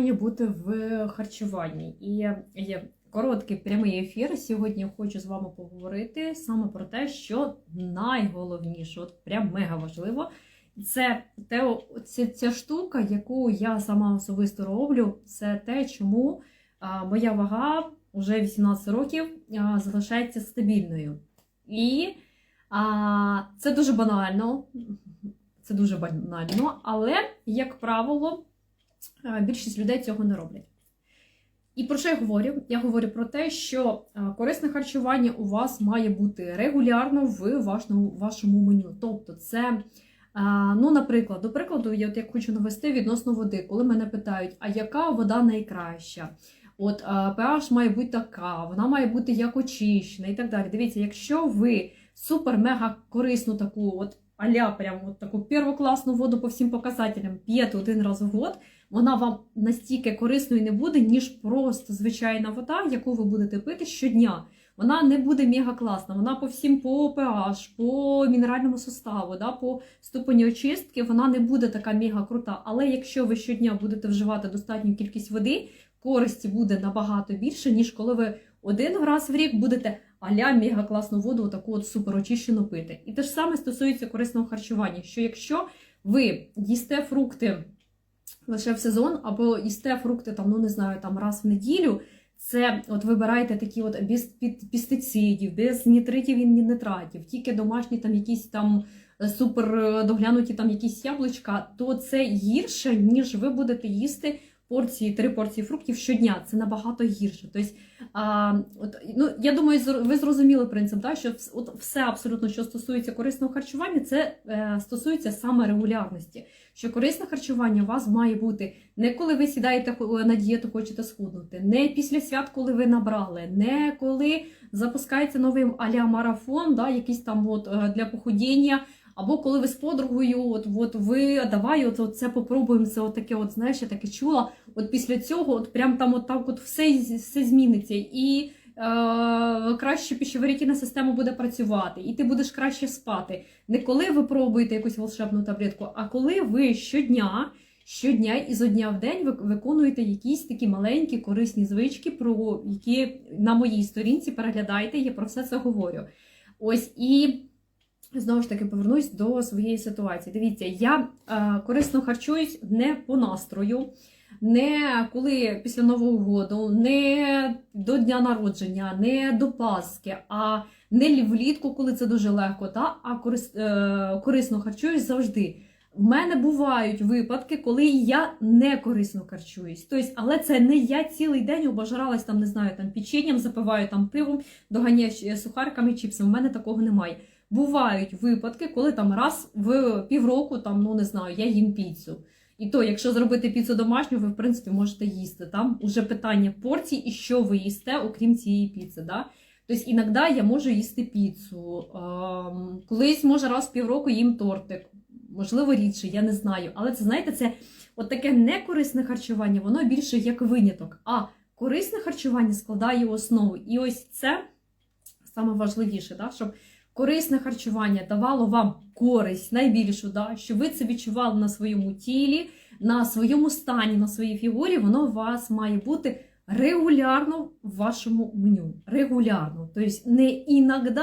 має бути в харчуванні. І є короткий прямий ефір. Сьогодні хочу з вами поговорити саме про те, що найголовніше, от прям мега важливо. Це те, ця, ця штука, яку я сама особисто роблю, це те, чому а, моя вага вже 18 років а, залишається стабільною. І а, це дуже банально, це дуже банально, але, як правило, більшість людей цього не роблять. І про що я говорю? Я говорю про те, що корисне харчування у вас має бути регулярно в вашому, меню. Тобто, це. Ну, наприклад, до прикладу, я от як хочу навести відносно води, коли мене питають, а яка вода найкраща? От pH має бути така, вона має бути як очищена і так далі. Дивіться, якщо ви супер-мега корисну таку, от аля, прям от таку первокласну воду по всім показателям п'єте один раз в год, вона вам настільки корисною не буде, ніж просто звичайна вода, яку ви будете пити щодня. Вона не буде мега класна, вона по всім по pH, по мінеральному составу, да, по ступені очистки, вона не буде така мега крута. Але якщо ви щодня будете вживати достатню кількість води, користі буде набагато більше, ніж коли ви один раз в рік будете аля мега класну воду, таку от супер очищену пити. І те ж саме стосується корисного харчування, що якщо ви їсте фрукти лише в сезон, або їсте фрукти там, ну не знаю, там раз в неділю. Це от вибираєте такі от без пестицидів, без нітритів і нітратів, тільки домашні там якісь там е, супер е, доглянуті там якісь яблучка, то це гірше, ніж ви будете їсти порції, три порції фруктів щодня. Це набагато гірше. Тобто, а, от, ну, я думаю, ви зрозуміли принцип, да, що от все абсолютно, що стосується корисного харчування, це е, стосується саме регулярності. Що корисне харчування у вас має бути не коли ви сідаєте на дієту, хочете схуднути, не після свят, коли ви набрали, не коли запускається новий аля марафон, да, якийсь там от, е, для похудіння. Або коли ви з подругою, от от ви давай, от, от це попробуємо, це от таке, от знаєш, я таке чула. От після цього, от прям там от так от все все зміниться, і е, краще пищеварительна система буде працювати, і ти будеш краще спати. Не коли ви пробуєте якусь волшебну таблетку, а коли ви щодня. Щодня і зо дня в день ви виконуєте якісь такі маленькі корисні звички, про які на моїй сторінці переглядаєте, я про все це говорю. Ось і Знову ж таки, повернусь до своєї ситуації. Дивіться, я е, корисно харчуюсь не по настрою, не коли після Нового року, не до дня народження, не до Пасхи, а не влітку, коли це дуже легко, та, а корис, е, корисно харчуюсь завжди. В мене бувають випадки, коли я не корисно харчуюсь. Тобто, але це не я цілий день обожралась там, не знаю, там печенням, запиваю там пивом, доганяю сухарками, чіпсами. У мене такого немає. Бувають випадки, коли там раз в півроку, там, ну не знаю, я їм піцу. І то, якщо зробити піцу домашню, ви в принципі можете їсти. Там уже питання порцій і що ви їсте, окрім цієї піци. Да? Тобто іноді я можу їсти піцу. Колись, може, раз в півроку їм тортик. Можливо, рідше, я не знаю. Але це, знаєте, це от таке некорисне харчування, воно більше як виняток. А корисне харчування складає основу. І ось це саме важливіше, да? щоб корисне харчування давало вам користь найбільшу, да, що ви це відчували на своєму тілі, на своєму стані, на своїй фігурі, воно у вас має бути регулярно в вашому меню. Регулярно. Тобто не іноді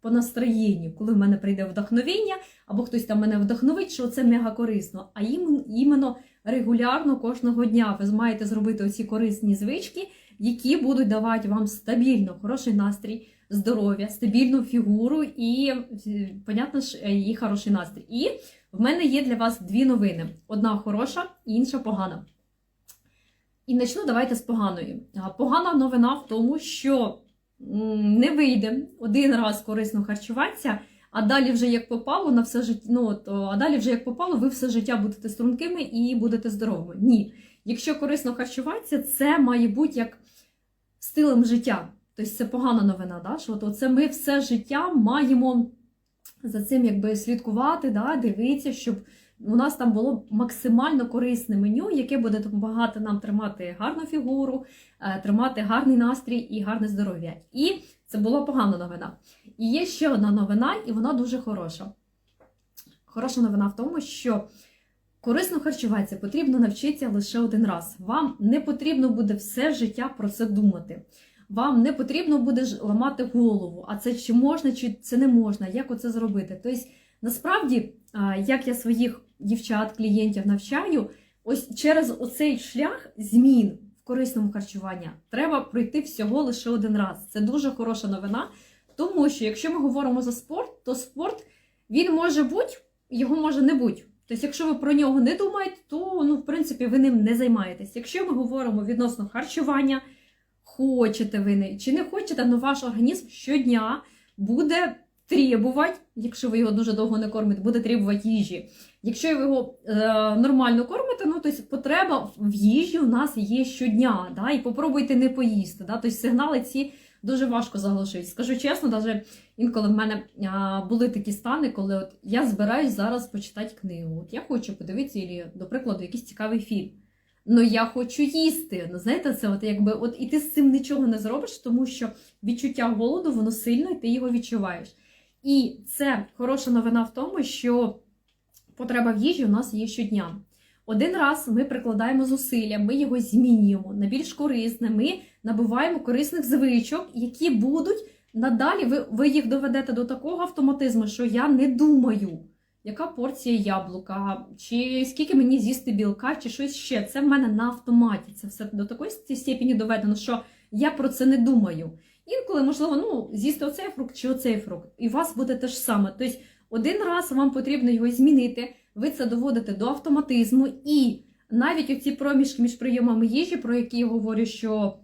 по настроєнню, коли в мене прийде вдохновення, або хтось там мене вдохновить, що це мега корисно, а іменно регулярно кожного дня ви маєте зробити оці корисні звички, які будуть давати вам стабільно хороший настрій здоров'я, стабільну фігуру і, понятно ж, е, і хороший настрій. І в мене є для вас дві новини: одна хороша, інша погана. І почну давайте з поганої. Погана новина в тому, що не вийде один раз корисно харчуватися, а далі вже як попало на все життя, ну, то, а далі вже як попало, ви все життя будете стрункими і будете здоровими. Ні. Якщо корисно харчуватися, це має бути як стилем життя. Тобто це погана новина, да? що от це ми все життя маємо за цим якби слідкувати, да? дивитися, щоб у нас там було максимально корисне меню, яке буде допомагати нам тримати гарну фігуру, е, тримати гарний настрій і гарне здоров'я. І це була погана новина. І є ще одна новина, і вона дуже хороша. Хороша новина в тому, що Корисно харчуватися потрібно навчитися лише один раз. Вам не потрібно буде все життя про це думати. Вам не потрібно буде ламати голову, а це чи можна, чи це не можна, як оце зробити. Тобто, насправді, як я своїх дівчат, клієнтів навчаю, ось через оцей шлях змін в корисному харчуванні треба пройти всього лише один раз. Це дуже хороша новина, тому що якщо ми говоримо за спорт, то спорт він може бути, його може не бути. Тобто, якщо ви про нього не думаєте, то ну, в принципі ви ним не займаєтесь. Якщо ми говоримо відносно харчування, хочете ви не чи не хочете, але ваш організм щодня буде требувати, якщо ви його дуже довго не кормите, буде требувати їжі. Якщо ви його е, нормально кормите, ну тобто потреба в їжі у нас є щодня. Да? І попробуйте не поїсти. Да? Тобто сигнали ці дуже важко заглушити. Скажу чесно, навіть інколи в мене були такі стани, коли от я збираюсь зараз почитати книгу. От я хочу подивитися, до прикладу, якийсь цікавий фільм. Ну я хочу їсти. Ну, знаєте, це от якби от і ти з цим нічого не зробиш, тому що відчуття голоду воно сильно, і ти його відчуваєш. І це хороша новина в тому, що потреба в їжі у нас є щодня. Один раз ми прикладаємо зусилля, ми його змінюємо на більш корисне, ми набуваємо корисних звичок, які будуть надалі. Ви, ви їх доведете до такого автоматизму, що я не думаю, яка порція яблука, чи скільки мені з'їсти білка, чи щось ще. Це в мене на автоматі. Це все до такої степені доведено, що я про це не думаю. Інколи, можливо, ну, з'їсти оцей фрукт чи оцей фрукт, і у вас буде те ж саме. Тобто, один раз вам потрібно його змінити, ви це доводите до автоматизму, і навіть оці проміжки між прийомами їжі, про які я говорю, що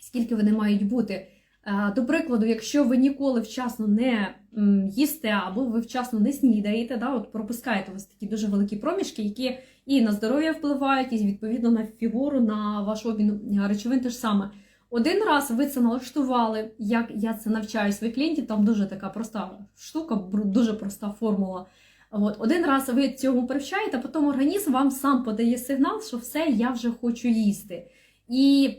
скільки вони мають бути. Е, До прикладу, якщо ви ніколи вчасно не їсте або ви вчасно не снідаєте, да, от пропускаєте ось такі дуже великі проміжки, які і на здоров'я впливають, і відповідно на фігуру, на ваш обмін речовин те ж саме. Один раз ви це налаштували, як я це навчаю своїх клієнтів, там дуже така проста штука, дуже проста формула. От, один раз ви цьому привчаєте, а потім організм вам сам подає сигнал, що все, я вже хочу їсти. І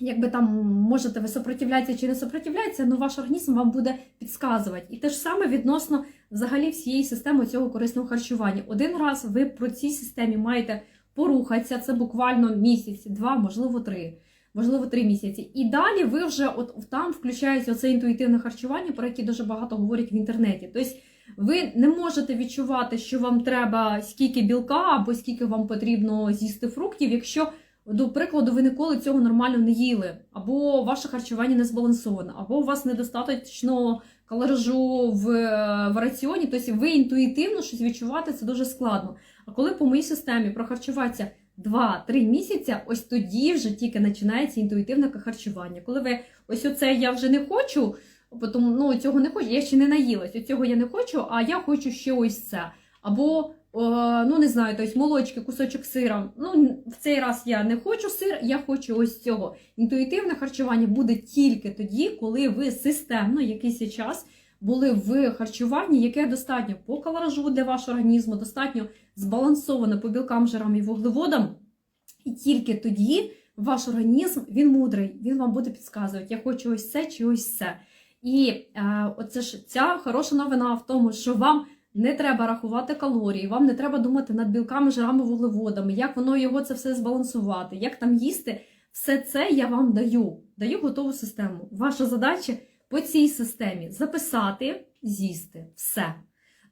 якби там можете ви сопротивляєтеся чи не сопротивляєтеся, але ваш організм вам буде підказувати. І те ж саме відносно взагалі всієї системи цього корисного харчування. Один раз ви про цій системі маєте порухатися, це буквально місяць, два, можливо, три. Можливо, три місяці. І далі ви вже от там включається оце інтуїтивне харчування, про яке дуже багато говорять в інтернеті. Тобто ви не можете відчувати, що вам треба скільки білка або скільки вам потрібно з'їсти фруктів, якщо, до прикладу, ви ніколи цього нормально не їли, або ваше харчування не збалансоване, або у вас недостатньо калоражу в, в раціоні, тобто ви інтуїтивно щось відчувати це дуже складно. А коли по моїй системі прохарчуватися 2-3 місяці, ось тоді вже тільки починається інтуїтивне харчування. Коли ви ось оце я вже не хочу, тому ну цього не хочу, я ще не наїлась, цього я не хочу, а я хочу ще ось це. Або, о, ну не знаю, тобто молочки, кусочок сира. Ну, в цей раз я не хочу сир, я хочу ось цього. Інтуїтивне харчування буде тільки тоді, коли ви системно якийсь час були в харчуванні, яке достатньо по калоражу для вашого організму, достатньо збалансоване по білкам, жирам і вуглеводам. І тільки тоді ваш організм він мудрий, він вам буде підказувати, я хочу ось це чи ось це. І е, оце ж ця хороша новина в тому, що вам не треба рахувати калорії, вам не треба думати над білками, жирами, вуглеводами, як воно його це все збалансувати, як там їсти. Все це я вам даю, даю готову систему. Ваша задача по цій системі записати, з'їсти все.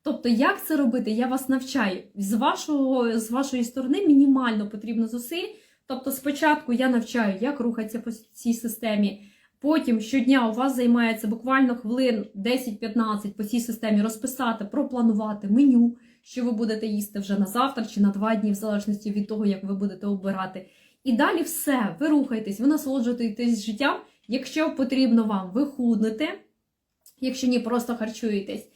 Тобто, як це робити, я вас навчаю. З, вашого, з вашої сторони мінімально потрібно зусиль. Тобто, спочатку я навчаю, як рухатися по цій системі. Потім щодня у вас займається буквально хвилин 10-15 по цій системі розписати, пропланувати меню, що ви будете їсти вже на завтра чи на два дні, в залежності від того, як ви будете обирати. І далі все, ви рухаєтесь, ви насолоджуєтесь життям. Якщо потрібно вам, ви якщо ні, просто харчуєтесь.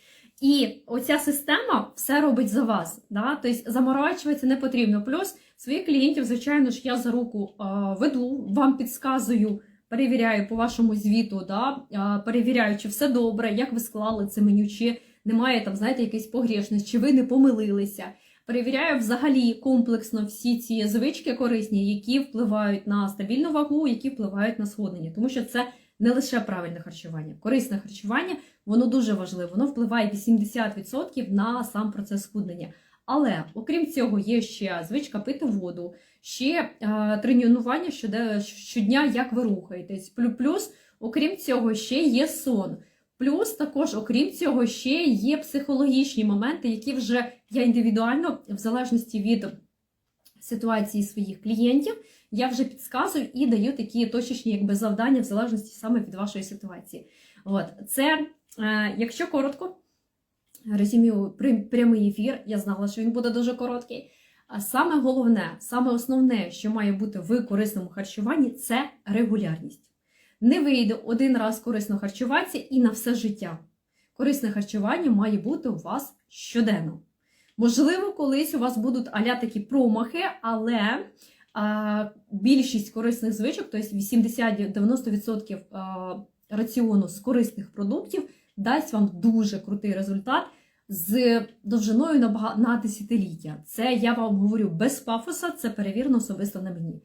І оця система все робить за вас. Да? Тобто заморачуватися не потрібно. Плюс своїх клієнтів, звичайно ж, я за руку веду, вам підказую, перевіряю по вашому звіту, да? перевіряю, чи все добре, як ви склали це меню, чи немає там, знаєте, якийсь погрішність, чи ви не помилилися. Перевіряю взагалі комплексно всі ці звички корисні, які впливають на стабільну вагу, які впливають на сходнення, тому що це не лише правильне харчування, корисне харчування, воно дуже важливе, воно впливає 80% на сам процес схуднення. Але окрім цього, є ще звичка пити воду, ще е, тренування щодня, як ви рухаєтесь. Плюс, окрім цього, ще є сон. Плюс також, окрім цього, ще є психологічні моменти, які вже я індивідуально, в залежності від ситуації своїх клієнтів, я вже підказую і даю такі точечні якби, завдання в залежності саме від вашої ситуації. От це, е, якщо коротко, резюмію прямий ефір, я знала, що він буде дуже короткий. А саме головне, саме основне, що має бути в корисному харчуванні, це регулярність. Не вийде один раз корисно харчуватися і на все життя. Корисне харчування має бути у вас щоденно. Можливо, колись у вас будуть аля такі промахи, але а, більшість корисних звичок, тобто 80-90% а, раціону з корисних продуктів, дасть вам дуже крутий результат з довжиною на, десятиліття. Це я вам говорю без пафоса, це перевірено особисто на мені.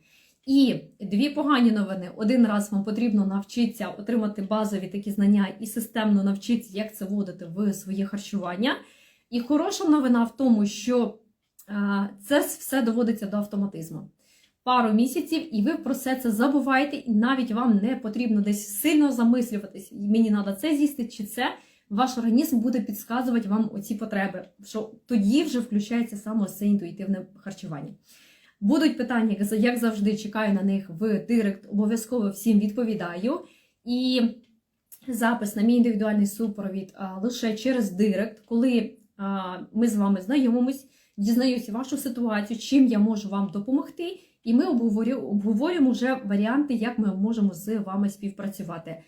І дві погані новини. Один раз вам потрібно навчитися отримати базові такі знання і системно навчитися, як це вводити в своє харчування. І хороша новина в тому, що а, це все доводиться до автоматизму. Пару місяців, і ви про все це забуваєте, і навіть вам не потрібно десь сильно замислюватись. Мені треба це з'їсти чи це. Ваш організм буде підказувати вам оці потреби, що тоді вже включається саме це інтуїтивне харчування. Будуть питання, як- завжди, чекаю на них в директ, обов'язково всім відповідаю. І запис на мій індивідуальний супровід лише через директ, коли ми з вами знайомимось, дізнаюся вашу ситуацію, чим я можу вам допомогти, і ми обговорю- обговорюємо вже варіанти, як ми можемо з вами співпрацювати.